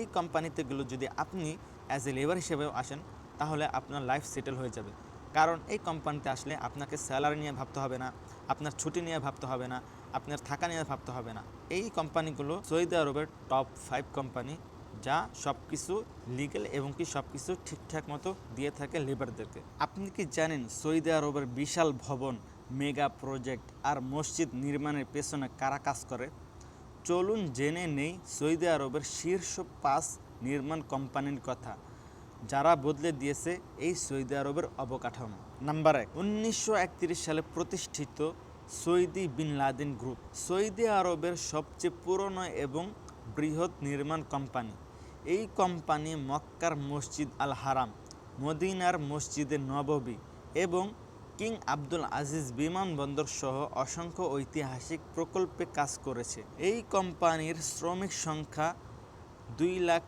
এই কোম্পানিতেগুলো যদি আপনি অ্যাজ এ লেবার হিসেবেও আসেন, তাহলে আপনার লাইফ সেটেল হয়ে যাবে। কারণ এই কোম্পানিতে আসলে আপনাকে স্যালারি নিয়ে ভাবতে হবে না, আপনার ছুটি নিয়ে ভাবতে হবে না, আপনার থাকা নিয়ে ভাবতে হবে না। এই কোম্পানিগুলো সৌদি আরবের টপ ফাইভ কোম্পানি, যা সব কিছু লিগেল এবং কি সব কিছু ঠিকঠাক মতো দিয়ে থাকে লেবারদেরকে আপনি কি জানেন সৌদি আরবের বিশাল ভবন মেগা প্রজেক্ট আর মসজিদ নির্মাণের পেছনে কারা কাজ করে? চলুন জেনে নেই সৌদি আরবের শীর্ষ পাঁচ নির্মাণ কোম্পানির কথা, যারা বদলে দিয়েছে এই সৌদি আরবের অবকাঠামো। নাম্বার এক, উনিশশো সালে প্রতিষ্ঠিত Saudi bin Laden group, Saudi আরবের সবচেয়ে পুরনো এবং বৃহৎ নির্মাণ কোম্পানি। এই কোম্পানি মক্কার মসজিদ আল হারাম, মদিনার মসজিদে নববী এবং কিং আব্দুল আজিজ বিমানবন্দর সহ অসংখ্য ঐতিহাসিক প্রকল্পে কাজ করেছে। এই কোম্পানির শ্রমিক সংখ্যা দুই লাখ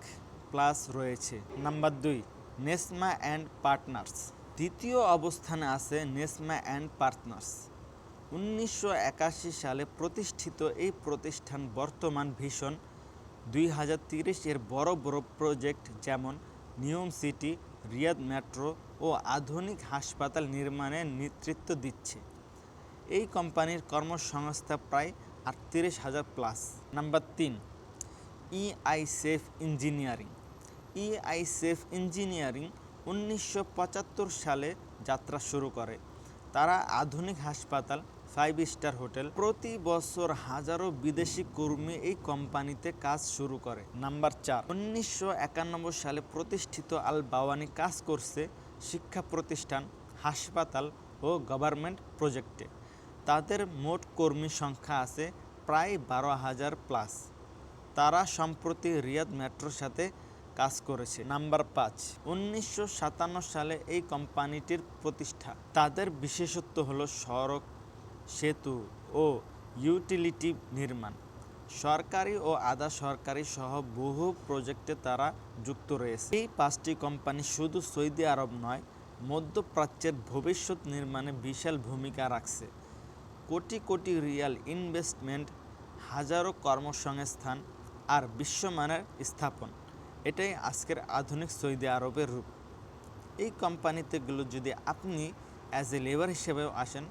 প্লাস রয়েছে। নাম্বার দুই, নেসমা অ্যান্ড পার্টনার্স। দ্বিতীয় অবস্থানে আছে নেসমা অ্যান্ড পার্টনার্স। উনিশশো একাশি সালে প্রতিষ্ঠিত এই প্রতিষ্ঠান বর্তমান ভীষণ। দুই এর বড় বড় প্রজেক্ট যেমন নিয়ম সিটি রিয়াদ মেট্রো ও আধুনিক হাসপাতাল নির্মাণে নেতৃত্ব দিচ্ছে। এই কোম্পানির কর্মসংস্থা প্রায় আটত্রিশ হাজার প্লাস। নাম্বার তিন EI Seif engineering EI Seif engineering উনিশশো পঁচাত্তর সালে যাত্রা শুরু করে। তারা আধুনিক হাসপাতাল ফাইভ স্টার হোটেল। প্রতি বছর হাজারো বিদেশি কর্মী এই কোম্পানিতে কাজ শুরু করে। নাম্বার চার, উনিশশো সালে প্রতিষ্ঠিত আল বাওয়ানি কাজ করছে শিক্ষা প্রতিষ্ঠান, হাসপাতাল ও গভর্নমেন্ট প্রজেক্টে। তাদের মোট কর্মী সংখ্যা আছে প্রায় বারো হাজার প্লাস। তারা সম্প্রতি রিয়াদ মেট্রোর সাথে কাজ করেছে। নাম্বার পাঁচ, উনিশশো সালে এই কোম্পানিটির প্রতিষ্ঠা। তাদের বিশেষত্ব হলো সড়ক সেতু ও ইউটিলিটি নির্মাণ। সরকারি ও আধা সরকারি সহ বহু প্রজেক্টে তারা যুক্ত রয়েছে। এই পাঁচটি কোম্পানি শুধু সৌদি আরব নয়, মধ্যপ্রাচ্যের ভবিষ্যৎ নির্মাণে বিশাল ভূমিকা রাখছে। কোটি কোটি রিয়াল ইনভেস্টমেন্ট, হাজারো কর্মসংস্থান আর বিশ্বমানের স্থাপন। এটাই আজকের আধুনিক সৌদি আরবের রূপ। এই কোম্পানিতেগুলো যদি আপনি অ্যাজ এ লেবার হিসেবেও আসেন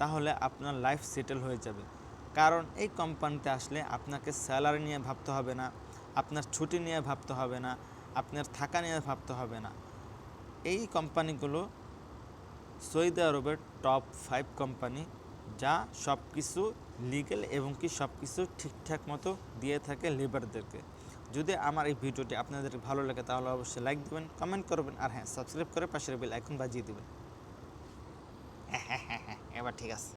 তাহলে আপনার লাইফ সেটেল হয়ে যাবে। কারণ এই কোম্পানিতে আসলে আপনাকে স্যালারি নিয়ে ভাবতে হবে না, আপনার ছুটি নিয়ে ভাবতে হবে না, আপনার থাকা নিয়ে ভাবতে হবে না। এই কোম্পানিগুলো সৌদি আরবের টপ ফাইভ কোম্পানি যা সব কিছু লিগেল এবং কি সব কিছু ঠিকঠাক মতো দিয়ে থাকে লেবারদেরকে যদি আমার এই ভিডিওটি আপনাদের ভালো লাগে তাহলে অবশ্যই লাইক দেবেন কমেন্ট করবেন, আর হ্যাঁ সাবস্ক্রাইব করে পাশের বেল আইকন বাজিয়ে দেবেন। হ্যাঁ হ্যাঁ এবার ঠিক আছে।